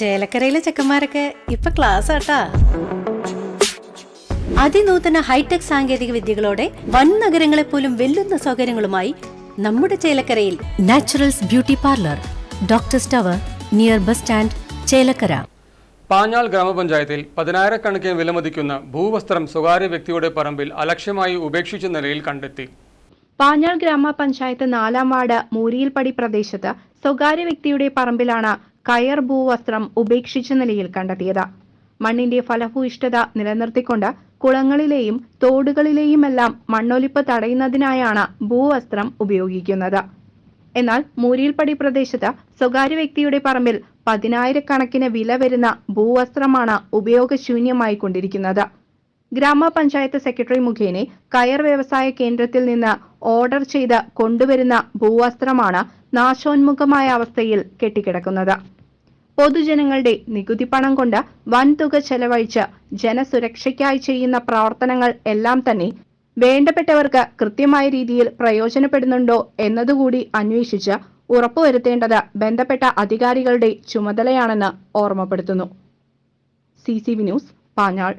ചേലക്കരയിലെ ചെക്കന്മാരൊക്കെ ഇപ്പൊ ക്ലാസ് ആട്ടാ അതിനൂതന ഹൈടെക് സാങ്കേതിക വിദ്യകളോടെ വൻ നഗരങ്ങളെ പോലും വെല്ലുന്ന സൗകര്യങ്ങളുമായി നമ്മുടെ ചേലക്കരയിൽ naturals beauty parlour doctor tower near bus stand Chelakkara. Panjal ഗ്രാമപഞ്ചായത്തിൽ പതിനായിരക്കണക്കിന് വിലമതിക്കുന്ന ഭൂവസ്ത്രം സ്വകാര്യ വ്യക്തിയുടെ പറമ്പിൽ അലക്ഷ്യമായി ഉപേക്ഷിച്ച നിലയിൽ കണ്ടെത്തി. പാഞ്ഞാൾ ഗ്രാമപഞ്ചായത്ത് നാലാം വാർഡ് മൂരിയിൽപ്പടി പ്രദേശത്ത് സ്വകാര്യ വ്യക്തിയുടെ പറമ്പിലാണ് കയർ ഭൂവസ്ത്രം ഉപേക്ഷിച്ച നിലയിൽ കണ്ടെത്തിയത്. മണ്ണിന്റെ ഫലഭൂയിഷ്ഠത നിലനിർത്തിക്കൊണ്ട് കുളങ്ങളിലെയും തോടുകളിലെയുമെല്ലാം മണ്ണൊലിപ്പ് തടയുന്നതിനായാണ് ഭൂവസ്ത്രം ഉപയോഗിക്കുന്നത്. എന്നാൽ മൂരിയിൽപ്പടി പ്രദേശത്ത് സ്വകാര്യ വ്യക്തിയുടെ പറമ്പിൽ പതിനായിരക്കണക്കിന് വില വരുന്ന ഭൂവസ്ത്രമാണ് ഉപയോഗശൂന്യമായി കൊണ്ടിരിക്കുന്നത്. ഗ്രാമപഞ്ചായത്ത് സെക്രട്ടറി മുഖേന കയർ വ്യവസായ കേന്ദ്രത്തിൽ നിന്ന് ഓർഡർ ചെയ്ത് കൊണ്ടുവരുന്ന ഭൂവസ്ത്രമാണ് നാശോന്മുഖമായ അവസ്ഥയിൽ കെട്ടിക്കിടക്കുന്നത്. പൊതുജനങ്ങളുടെ നികുതി പണം കൊണ്ട് വൻതുക ചെലവഴിച്ച് ജനസുരക്ഷയ്ക്കായി ചെയ്യുന്ന പ്രവർത്തനങ്ങൾ എല്ലാം തന്നെ വേണ്ടപ്പെട്ടവർക്ക് കൃത്യമായ രീതിയിൽ പ്രയോജനപ്പെടുന്നുണ്ടോ എന്നതുകൂടി അന്വേഷിച്ച് ഉറപ്പുവരുത്തേണ്ടത് ബന്ധപ്പെട്ട അധികാരികളുടെ ചുമതലയാണെന്ന് ഓർമ്മപ്പെടുത്തുന്നു. C news Panjal.